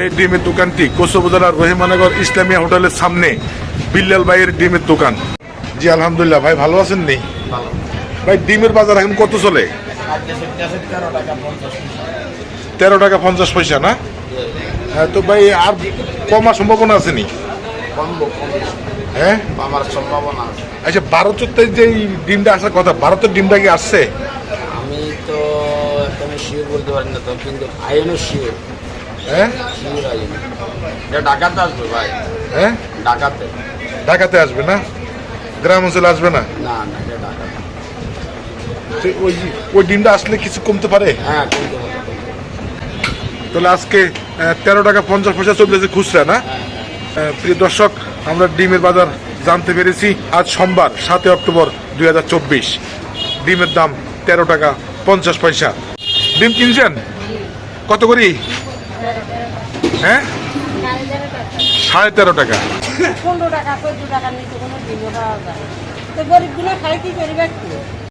এই ডিমের দোকানটি কোচবাজার রহিমানগর ইসলামিয়া হোটেলের সামনে বিল্লাল ভাইয়ের ডিমের দোকান। জি আলহামদুলিল্লাহ। ভাই ভালো আছেন নি? ভাই ডিমের বাজার এখন কত চলে? তেরো টাকা পঞ্চাশ পয়সা। না? হ্যাঁ তো ভাই আর কমার সম্ভাবনা আছে নি? হ্যাঁ? আমার সম্ভাবনা আচ্ছা ভারতের যে এই ডিমটা আসার কথা ভারতের ডিমটা কি আসছে? আমি তো একদম শিওর বলতে পারি না তো কিন্তু আইএনও শিওর হ্যাঁ ঢাকাতে আসবে ভাই। হ্যাঁ ঢাকাতে। ঢাকাতে আসবে না? গ্রাম অঞ্চলে আসবে না? না না ঢাকাতে। ওই ওই ডিমটা আসলে কিছু কমতে পারে? হ্যাঁ তাহলে আজকে তেরো টাকা পঞ্চাশ পয়সা চলতেছে খুচরা না? আহ, প্রিয় দর্শক আমরা ডিমের বাজার জানতে পেরেছি। আজ সোমবার সাতই অক্টোবর দুই হাজার চব্বিশ। ডিমের দাম তেরো টাকা পঞ্চাশ পয়সা। ডিম কিনছেন? কত করি? হ্যাঁ? সাড়ে তেরো টাকা। পনেরো টাকা চোদ্দ টাকার নিচে কোনো দিব পাওয়া যায় তো গরিবগুলো খাই কি করবে